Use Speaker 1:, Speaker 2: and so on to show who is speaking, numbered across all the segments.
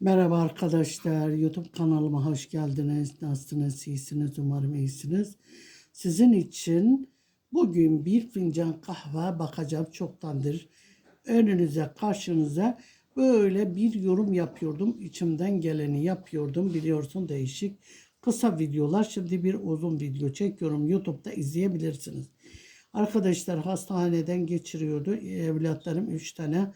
Speaker 1: Merhaba arkadaşlar, YouTube kanalıma hoş geldiniz. Nasılsınız, iyisiniz, umarım iyisiniz. Sizin için bugün bir fincan kahve bakacağım çoktandır. Önünüze, karşınıza böyle bir yorum yapıyordum. İçimden geleni yapıyordum. Biliyorsun değişik kısa videolar. Şimdi bir uzun video çekiyorum. YouTube'da izleyebilirsiniz. Arkadaşlar hastaneden geçiriyordu. Evlatlarım 3 tane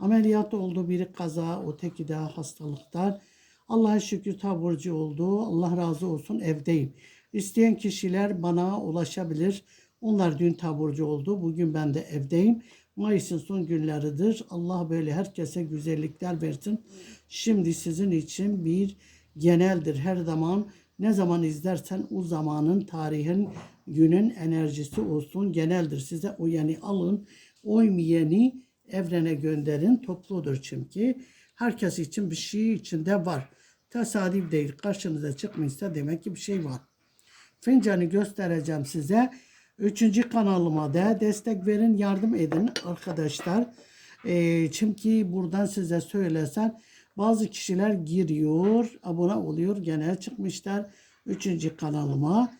Speaker 1: Ameliyat oldu. Biri kaza, öteki de hastalıktan. Allah'a şükür taburcu oldu. Allah razı olsun evdeyim. İsteyen kişiler bana ulaşabilir. Onlar dün taburcu oldu. Bugün ben de evdeyim. Mayıs'ın son günleridir. Allah böyle herkese güzellikler versin. Şimdi sizin için bir geneldir. Her zaman ne zaman izlersen o zamanın tarihin günün enerjisi olsun geneldir. Size o yani alın. Oymayanı evrene gönderin topludur çünkü. Herkes için bir şey içinde var. Tesadüf değil. Karşınıza çıkmışsa demek ki bir şey var. Fincanı göstereceğim size. Üçüncü kanalıma da destek verin, yardım edin arkadaşlar. Ee, çünkü buradan size söylesen bazı kişiler giriyor, abone oluyor, gene çıkmışlar. Üçüncü kanalıma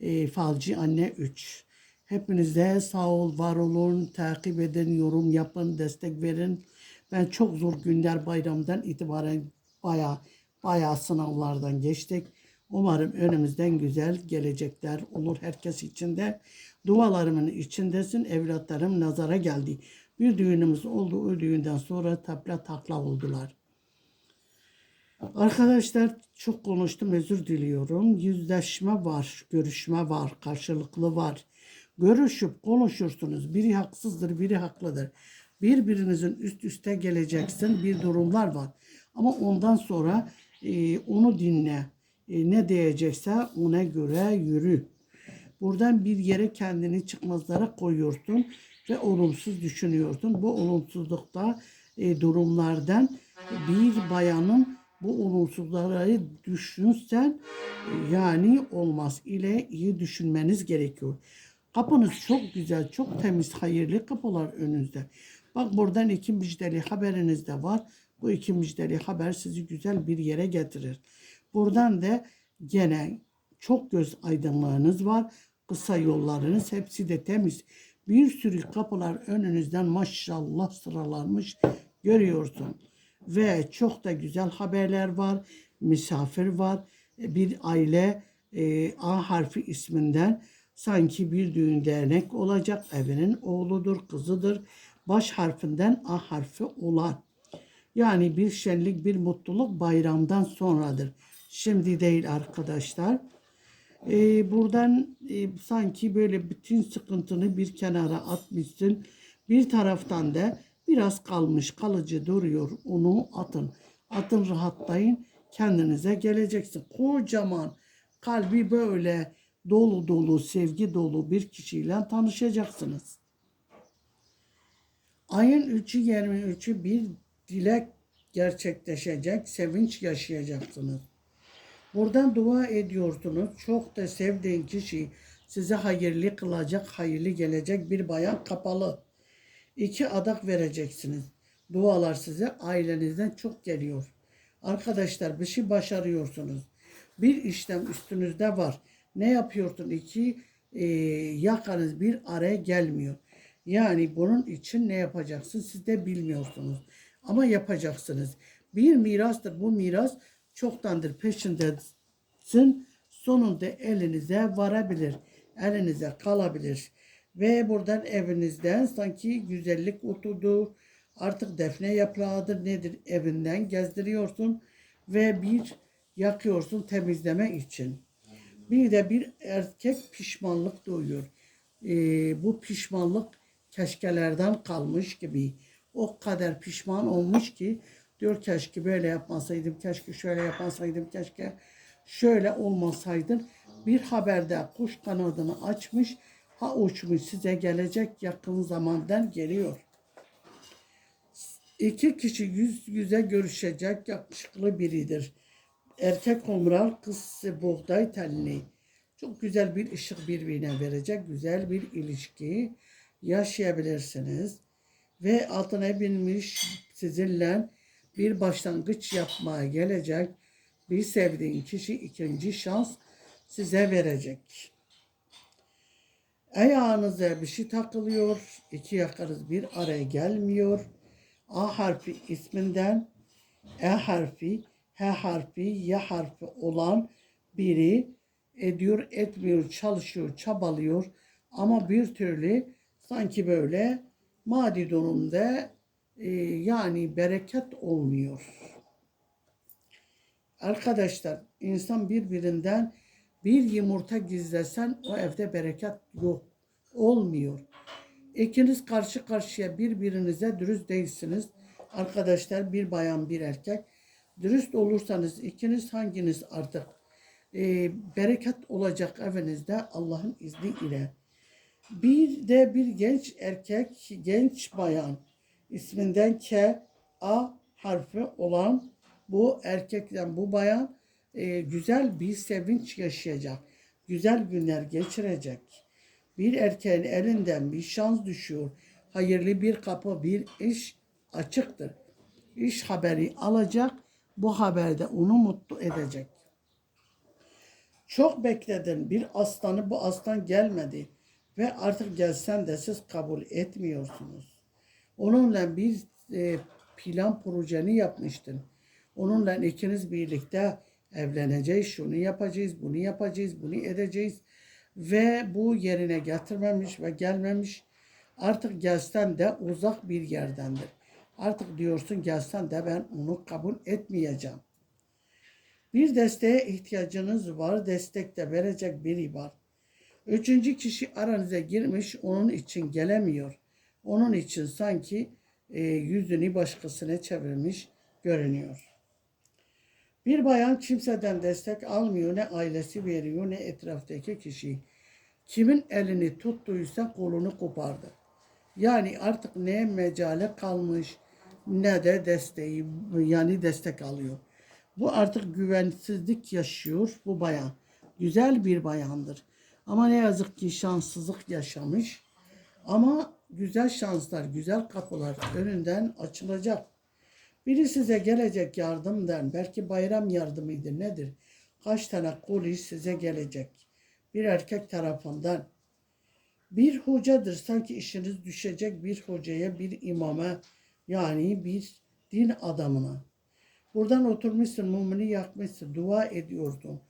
Speaker 1: e, Falcı Anne 3. Hepinize sağ ol, var olun, takip edin, yorum yapın, destek verin. Ben çok zor günler bayramdan itibaren baya baya sınavlardan geçtik. Umarım önümüzden güzel gelecekler olur herkes için de. Dualarımın içindesin. Evlatlarım nazara geldi. Bir düğünümüz oldu. O düğünden sonra tapla takla oldular. Arkadaşlar çok konuştum özür diliyorum. Yüzleşme var, görüşme var, karşılıklı var. Görüşüp konuşursunuz. Biri haksızdır, biri haklıdır. Birbirinizin üst üste geleceksin bir durumlar var. Ama ondan sonra e, onu dinle. E, ne diyecekse ona göre yürü. Buradan bir yere kendini çıkmazlara koyuyorsun ve olumsuz düşünüyorsun. Bu olumsuzlukta e, durumlardan bir bayanın bu olumsuzları düşünsen e, yani olmaz ile iyi düşünmeniz gerekiyor. Kapınız çok güzel, çok temiz, hayırlı kapılar önünüzde. Bak buradan iki müjdeli haberiniz de var. Bu iki müjdeli haber sizi güzel bir yere getirir. Buradan da gene çok göz aydınlığınız var. Kısa yollarınız hepsi de temiz. Bir sürü kapılar önünüzden maşallah sıralanmış görüyorsun. Ve çok da güzel haberler var. Misafir var. Bir aile e, A harfi isminden sanki bir düğün dernek olacak. Evinin oğludur, kızıdır. Baş harfinden A harfi olan. Yani bir şenlik, bir mutluluk bayramdan sonradır. Şimdi değil arkadaşlar. Ee, buradan e, sanki böyle bütün sıkıntını bir kenara atmışsın. Bir taraftan da biraz kalmış, kalıcı duruyor. Onu atın. Atın rahatlayın. Kendinize geleceksin. Kocaman kalbi böyle dolu dolu, sevgi dolu bir kişiyle tanışacaksınız. Ayın 3'ü 23'ü bir dilek gerçekleşecek, sevinç yaşayacaksınız. Buradan dua ediyorsunuz. Çok da sevdiğin kişi size hayırlı kılacak, hayırlı gelecek bir bayan kapalı. İki adak vereceksiniz. Dualar size ailenizden çok geliyor. Arkadaşlar bir şey başarıyorsunuz. Bir işlem üstünüzde var. Ne yapıyorsun? İki e, yakanız bir araya gelmiyor. Yani bunun için ne yapacaksın siz de bilmiyorsunuz. Ama yapacaksınız. Bir mirastır. Bu miras çoktandır peşindesin. Sonunda elinize varabilir. Elinize kalabilir. Ve buradan evinizden sanki güzellik oturdu. Artık defne yaprağıdır nedir evinden gezdiriyorsun. Ve bir yakıyorsun temizleme için. Bir de bir erkek pişmanlık duyuyor. Ee, bu pişmanlık keşkelerden kalmış gibi. O kadar pişman olmuş ki diyor keşke böyle yapmasaydım, keşke şöyle yapmasaydım, keşke şöyle olmasaydım. Bir haberde kuş kanadını açmış, ha uçmuş size gelecek yakın zamandan geliyor. İki kişi yüz yüze görüşecek yakışıklı biridir. Erkek omral, kız buğday telli. Çok güzel bir ışık birbirine verecek güzel bir ilişki yaşayabilirsiniz. Ve altına binmiş sizinle bir başlangıç yapmaya gelecek. Bir sevdiğin kişi ikinci şans size verecek. Ayağınıza bir şey takılıyor. iki yakarız bir araya gelmiyor. A harfi isminden E harfi, H harfi, Y harfi olan biri ediyor, etmiyor, çalışıyor, çabalıyor. Ama bir türlü sanki böyle maddi durumda e, yani bereket olmuyor. Arkadaşlar insan birbirinden bir yumurta gizlesen o evde bereket yok. Olmuyor. İkiniz karşı karşıya birbirinize dürüst değilsiniz. Arkadaşlar bir bayan bir erkek. Dürüst olursanız ikiniz hanginiz artık e, bereket olacak evinizde Allah'ın izni ile. Bir de bir genç erkek, genç bayan isminden K, A harfi olan bu erkekten bu bayan e, güzel bir sevinç yaşayacak. Güzel günler geçirecek. Bir erkeğin elinden bir şans düşüyor. Hayırlı bir kapı, bir iş açıktır. İş haberi alacak. Bu haberde onu mutlu edecek. Çok bekledin bir aslanı bu aslan gelmedi ve artık gelsen de siz kabul etmiyorsunuz. Onunla bir e, plan projeni yapmıştın. Onunla ikiniz birlikte evleneceğiz, şunu yapacağız, bunu yapacağız, bunu edeceğiz. Ve bu yerine getirmemiş ve gelmemiş. Artık gelsen de uzak bir yerdendir. Artık diyorsun gelsen de ben onu kabul etmeyeceğim. Bir desteğe ihtiyacınız var. Destek de verecek biri var. Üçüncü kişi aranıza girmiş. Onun için gelemiyor. Onun için sanki e, yüzünü başkasına çevirmiş görünüyor. Bir bayan kimseden destek almıyor. Ne ailesi veriyor ne etraftaki kişi. Kimin elini tuttuysa kolunu kopardı. Yani artık ne mecale kalmış ne de desteği yani destek alıyor. Bu artık güvensizlik yaşıyor bu bayan. Güzel bir bayandır. Ama ne yazık ki şanssızlık yaşamış. Ama güzel şanslar, güzel kapılar önünden açılacak. Biri size gelecek yardımdan, belki bayram yardımıydı nedir? Kaç tane koli size gelecek? Bir erkek tarafından. Bir hocadır sanki işiniz düşecek bir hocaya, bir imama yani bir din adamına. Buradan oturmuşsun, mumunu yakmışsın, dua ediyorsun.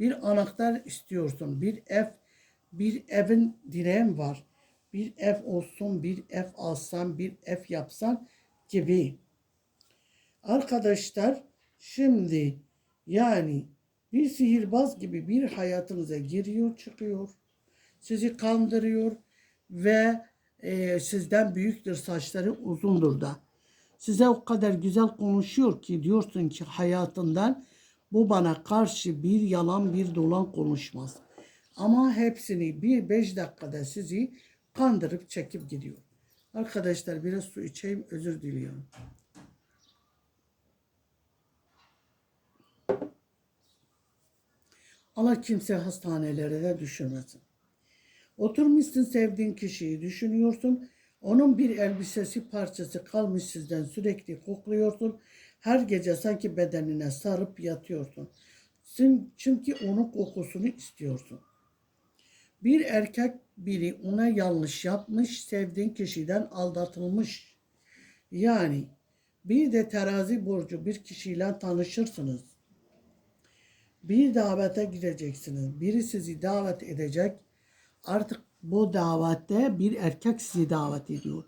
Speaker 1: Bir anahtar istiyorsun, bir ev, bir evin direğin var. Bir ev olsun, bir ev alsan, bir ev yapsan gibi. Arkadaşlar şimdi yani bir sihirbaz gibi bir hayatınıza giriyor çıkıyor. Sizi kandırıyor ve e, sizden büyüktür saçları uzundur da. Size o kadar güzel konuşuyor ki diyorsun ki hayatından bu bana karşı bir yalan bir dolan konuşmaz. Ama hepsini bir beş dakikada sizi kandırıp çekip gidiyor. Arkadaşlar biraz su içeyim özür diliyorum. Allah kimse hastanelere de düşürmesin. Oturmuşsun sevdiğin kişiyi düşünüyorsun. Onun bir elbisesi parçası kalmış sizden sürekli kokluyorsun. Her gece sanki bedenine sarıp yatıyorsun. Çünkü onun kokusunu istiyorsun. Bir erkek biri ona yanlış yapmış, sevdiğin kişiden aldatılmış. Yani bir de terazi borcu bir kişiyle tanışırsınız. Bir davete gideceksiniz. Biri sizi davet edecek. Artık bu davette bir erkek sizi davet ediyor.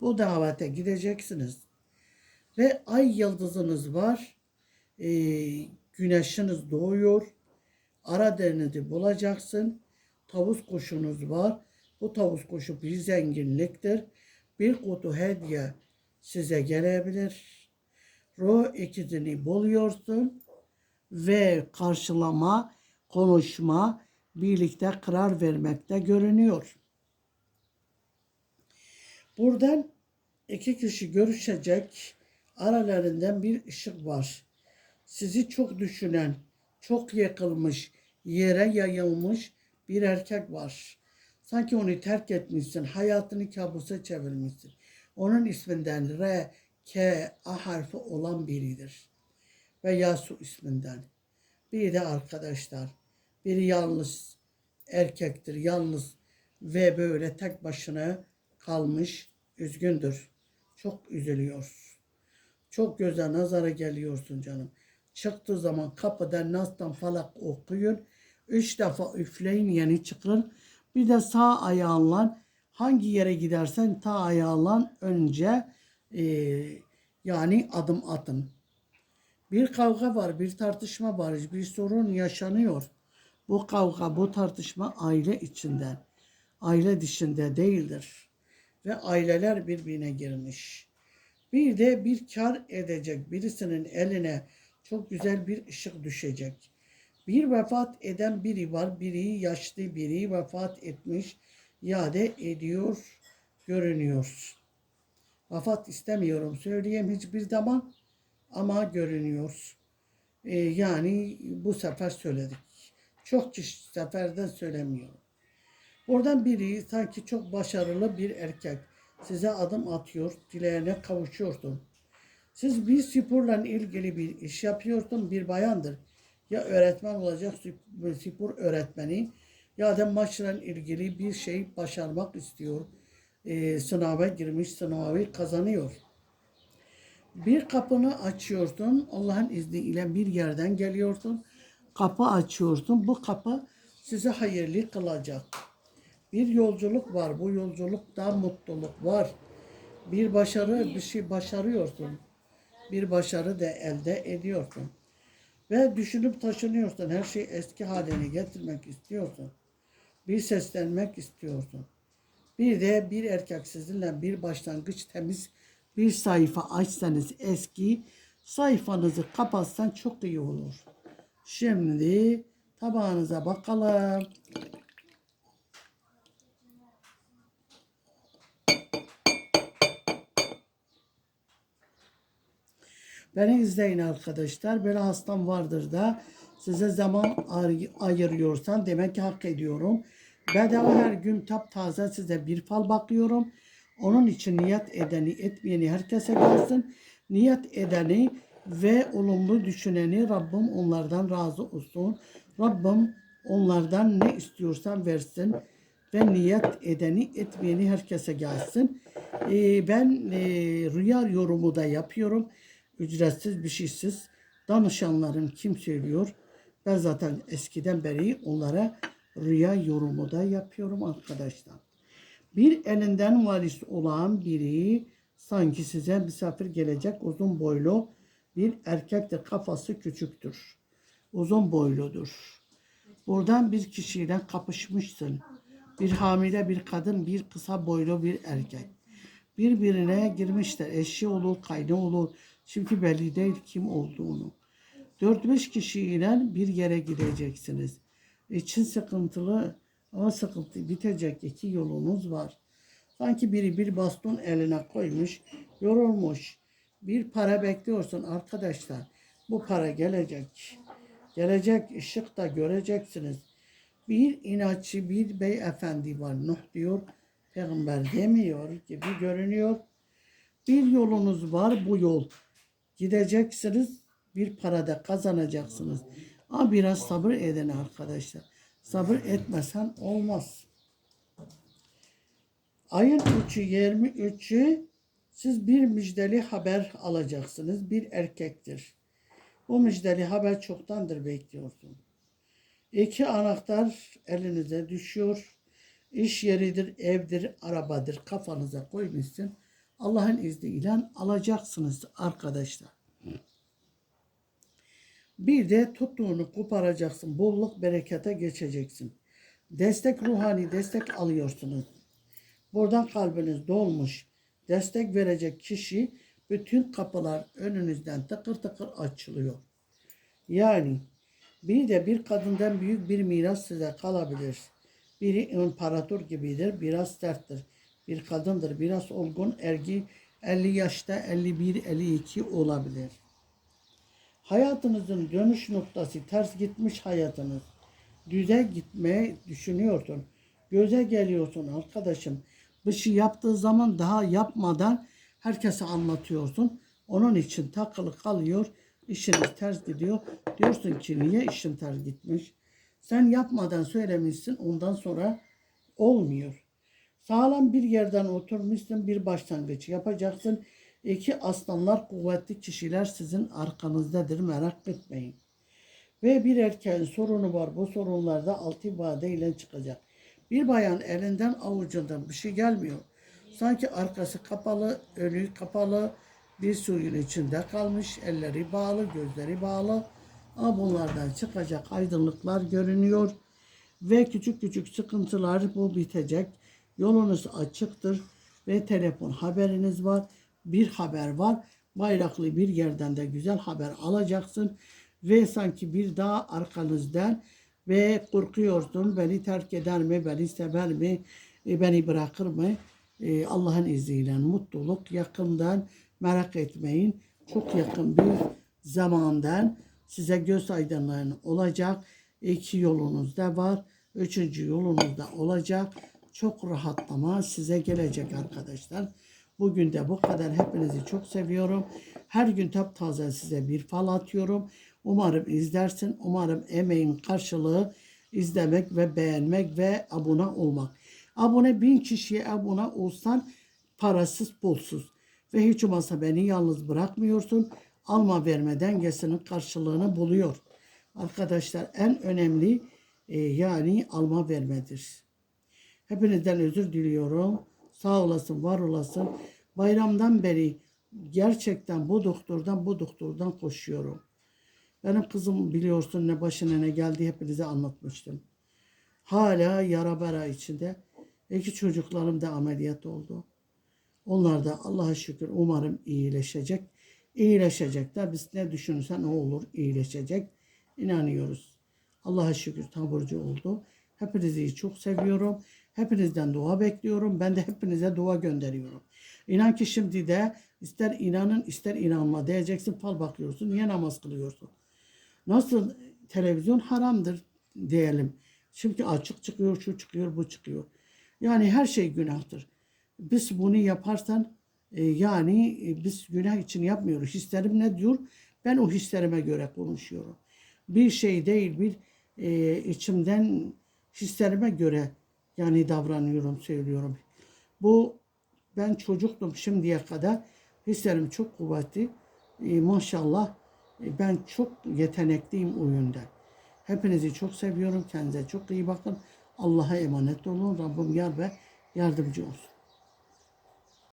Speaker 1: Bu davete gideceksiniz. Ve ay yıldızınız var. E, güneşiniz doğuyor. Aradığınızı bulacaksın. Tavus kuşunuz var. Bu tavus kuşu bir zenginliktir. Bir kutu hediye size gelebilir. Ruh ikizini buluyorsun ve karşılama, konuşma, birlikte karar vermekte görünüyor. Buradan iki kişi görüşecek, aralarından bir ışık var. Sizi çok düşünen, çok yakılmış, yere yayılmış bir erkek var. Sanki onu terk etmişsin, hayatını kabusa çevirmişsin. Onun isminden R, K, A harfi olan biridir. Ve Yasu isminden. Biri de arkadaşlar. Biri yalnız erkektir, yalnız ve böyle tek başına kalmış, üzgündür. Çok üzülüyor. Çok göze nazara geliyorsun canım. Çıktığı zaman kapıda nastan falak okuyun. Üç defa üfleyin yeni çıkın. Bir de sağ ayağınla hangi yere gidersen ta ayağınla önce eee, yani adım atın. Bir kavga var, bir tartışma var, bir sorun yaşanıyor. Bu kavga, bu tartışma aile içinden, aile dışında değildir. Ve aileler birbirine girmiş. Bir de bir kar edecek birisinin eline çok güzel bir ışık düşecek. Bir vefat eden biri var, biri yaşlı, biri vefat etmiş, iade ediyor, görünüyor. Vefat istemiyorum söyleyeyim hiçbir zaman ama görünüyor. Ee, yani bu sefer söyledik. Çok kişi seferden söylemiyorum. Oradan biri sanki çok başarılı bir erkek size adım atıyor, dileğine kavuşuyorsun. Siz bir sporla ilgili bir iş yapıyorsun, bir bayandır. Ya öğretmen olacak, spor öğretmeni ya da maçla ilgili bir şey başarmak istiyor. Ee, sınava girmiş, sınavı kazanıyor. Bir kapını açıyorsun. Allah'ın izniyle bir yerden geliyorsun. Kapı açıyorsun. Bu kapı size hayırlı kılacak. Bir yolculuk var. Bu yolculukta mutluluk var. Bir başarı, bir şey başarıyorsun. Bir başarı da elde ediyorsun. Ve düşünüp taşınıyorsun. Her şeyi eski haline getirmek istiyorsun. Bir seslenmek istiyorsun. Bir de bir erkek sizinle bir başlangıç temiz bir sayfa açsanız eski sayfanızı kapatsan çok iyi olur. Şimdi tabağınıza bakalım. Beni izleyin arkadaşlar. Böyle hastam vardır da size zaman ay- ayırıyorsan demek ki hak ediyorum. Bedava her gün taptaze size bir fal bakıyorum. Onun için niyet edeni etmeyeni herkese gelsin. Niyet edeni ve olumlu düşüneni Rabbim onlardan razı olsun. Rabbim onlardan ne istiyorsan versin. Ve niyet edeni etmeyeni herkese gelsin. Ee, ben e, rüya yorumu da yapıyorum. Ücretsiz bir şeysiz. Danışanlarım kim söylüyor? Ben zaten eskiden beri onlara rüya yorumu da yapıyorum arkadaşlar. Bir elinden varis olan biri sanki size misafir gelecek uzun boylu bir erkektir. Kafası küçüktür. Uzun boyludur. Buradan bir kişiyle kapışmışsın. Bir hamile bir kadın, bir kısa boylu bir erkek. Birbirine girmişler. Eşi olur, kaynı olur. Çünkü belli değil kim olduğunu. 4-5 kişiyle bir yere gideceksiniz. İçin sıkıntılı ama sıkıntı bitecek iki yolunuz var. Sanki biri bir baston eline koymuş, yorulmuş. Bir para bekliyorsun arkadaşlar. Bu para gelecek. Gelecek ışık da göreceksiniz. Bir inatçı bir beyefendi var. Nuh diyor. Peygamber demiyor gibi görünüyor. Bir yolunuz var bu yol. Gideceksiniz bir parada kazanacaksınız. Ama biraz sabır edin arkadaşlar. Sabır etmesen olmaz. Ayın 3'ü 23'ü siz bir müjdeli haber alacaksınız. Bir erkektir. Bu müjdeli haber çoktandır bekliyorsun. İki anahtar elinize düşüyor. İş yeridir, evdir, arabadır. Kafanıza koymuşsun. Allah'ın izniyle alacaksınız arkadaşlar. Bir de tuttuğunu koparacaksın. Bolluk berekete geçeceksin. Destek ruhani destek alıyorsunuz. Buradan kalbiniz dolmuş. Destek verecek kişi bütün kapılar önünüzden tıkır tıkır açılıyor. Yani bir de bir kadından büyük bir miras size kalabilir. Biri imparator gibidir, biraz serttir. Bir kadındır, biraz olgun, ergi 50 yaşta 51, 52 olabilir. Hayatınızın dönüş noktası ters gitmiş hayatınız. Düze gitmeyi düşünüyorsun. Göze geliyorsun arkadaşım. Bir şey yaptığı zaman daha yapmadan Herkese anlatıyorsun. Onun için takılı kalıyor. işiniz ters gidiyor. Diyorsun ki niye işin ters gitmiş? Sen yapmadan söylemişsin. Ondan sonra olmuyor. Sağlam bir yerden oturmuşsun. Bir başlangıç yapacaksın. İki aslanlar kuvvetli kişiler sizin arkanızdadır. Merak etmeyin. Ve bir erkeğin sorunu var. Bu sorunlarda altı ibadeyle çıkacak. Bir bayan elinden avucundan bir şey gelmiyor. Sanki arkası kapalı, önü kapalı bir suyun içinde kalmış. Elleri bağlı, gözleri bağlı. Ama bunlardan çıkacak aydınlıklar görünüyor. Ve küçük küçük sıkıntılar bu bitecek. Yolunuz açıktır ve telefon haberiniz var. Bir haber var. Bayraklı bir yerden de güzel haber alacaksın. Ve sanki bir daha arkanızdan ve korkuyorsun beni terk eder mi, beni sever mi, e, beni bırakır mı? E, Allah'ın izniyle mutluluk yakından merak etmeyin. Çok yakın bir zamandan size göz aydınlığın olacak. İki yolunuz da var. Üçüncü yolunuz da olacak. Çok rahatlama size gelecek arkadaşlar. Bugün de bu kadar. Hepinizi çok seviyorum. Her gün taptaze size bir fal atıyorum. Umarım izlersin. Umarım emeğin karşılığı izlemek ve beğenmek ve abone olmak. Abone bin kişiye abone olsan parasız pulsuz. Ve hiç olmazsa beni yalnız bırakmıyorsun. Alma verme dengesinin karşılığını buluyor. Arkadaşlar en önemli e, yani alma vermedir. Hepinizden özür diliyorum. Sağ olasın, var olasın. Bayramdan beri gerçekten bu doktordan bu doktordan koşuyorum. Benim kızım biliyorsun ne başına ne geldi hepinize anlatmıştım. Hala yara bera içinde. İki çocuklarım da ameliyat oldu. Onlar da Allah'a şükür umarım iyileşecek. İyileşecekler. Biz ne düşünürsen o olur iyileşecek. İnanıyoruz. Allah'a şükür taburcu oldu. Hepinizi çok seviyorum. Hepinizden dua bekliyorum. Ben de hepinize dua gönderiyorum. İnan ki şimdi de ister inanın ister inanma diyeceksin fal bakıyorsun. Niye namaz kılıyorsun? Nasıl televizyon haramdır diyelim. Çünkü açık çıkıyor, şu çıkıyor, bu çıkıyor. Yani her şey günahtır. Biz bunu yaparsan e, yani e, biz günah için yapmıyoruz. Hislerim ne diyor? Ben o hislerime göre konuşuyorum. Bir şey değil, bir e, içimden hislerime göre yani davranıyorum, söylüyorum. Bu ben çocuktum şimdiye kadar. Hislerim çok kuvvetli. E, maşallah ben çok yetenekliyim o yönden. Hepinizi çok seviyorum. Kendinize çok iyi bakın. Allah'a emanet olun. Rabbim yar ve yardımcı olsun.